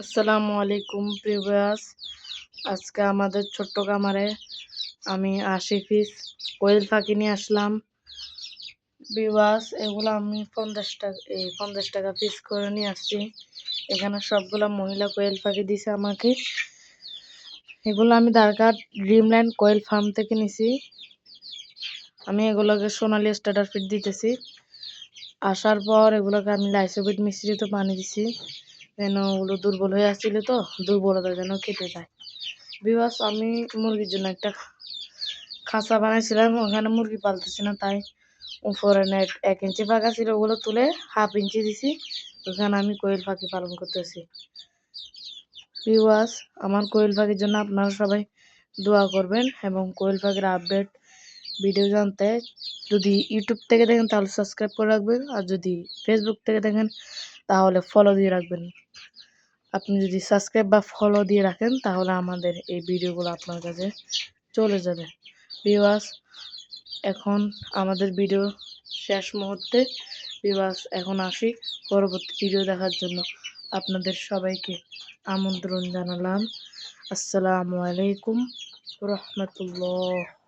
আসসালামু আলাইকুম প্রিভিয়াস আজকে আমাদের ছোট্ট কামারে আমি আশি পিস কোয়েল ফাঁকি নিয়ে আসলাম। বিবাস এগুলো আমি পঞ্চাশ টাকা, এই পঞ্চাশ টাকা পিস করে নিয়ে আসছি। এখানে সবগুলো মহিলা কোয়েল ফাঁকি দিছে আমাকে। এগুলো আমি দ্বারকার ড্রিমল্যান্ড কোয়েল ফার্ম থেকে নিছি। আমি এগুলোকে সোনালি স্টার্টার ফিট দিতেছি। আসার পর এগুলোকে আমি লাইসোবিট মিশ্রিত পানি দিছি। যেন ওগুলো দুর্বল হয়ে আসছিল তো, দুর্বলতা যেন কেটে যায়। বিবাস আমি মুরগির জন্য একটা খাঁচা বানাইছিলাম, ওখানে মুরগি পালতেছি না, তাই উপরে নেট এক ইঞ্চি ফাঁকা ছিল, ওগুলো তুলে হাফ ইঞ্চি দিছি, ওখানে আমি কোয়েল পাখি পালন করতেছি। বিবাস আমার কোয়েল পাখির জন্য আপনারা সবাই দোয়া করবেন, এবং কোয়েল পাখির আপডেট ভিডিও জানতে যদি ইউটিউব থেকে দেখেন, তাহলে সাবস্ক্রাইব করে রাখবেন। আর যদি ফেসবুক থেকে দেখেন, তাহলে ফলো দিয়ে রাখবেন। আপনি যদি সাবস্ক্রাইব বা ফলো দিয়ে রাখেন, তাহলে আমাদের এই ভিডিওগুলো আপনার কাছে চলে যাবে। বিওয়াস এখন আমাদের ভিডিও শেষ মুহূর্তে। বিওয়াস এখন আসি পরবর্তী ভিডিও দেখার জন্য। আপনাদের সবাইকে আমন্ত্রণ জানালাম। আসসালামু আলাইকুম রহমতুল্লাহ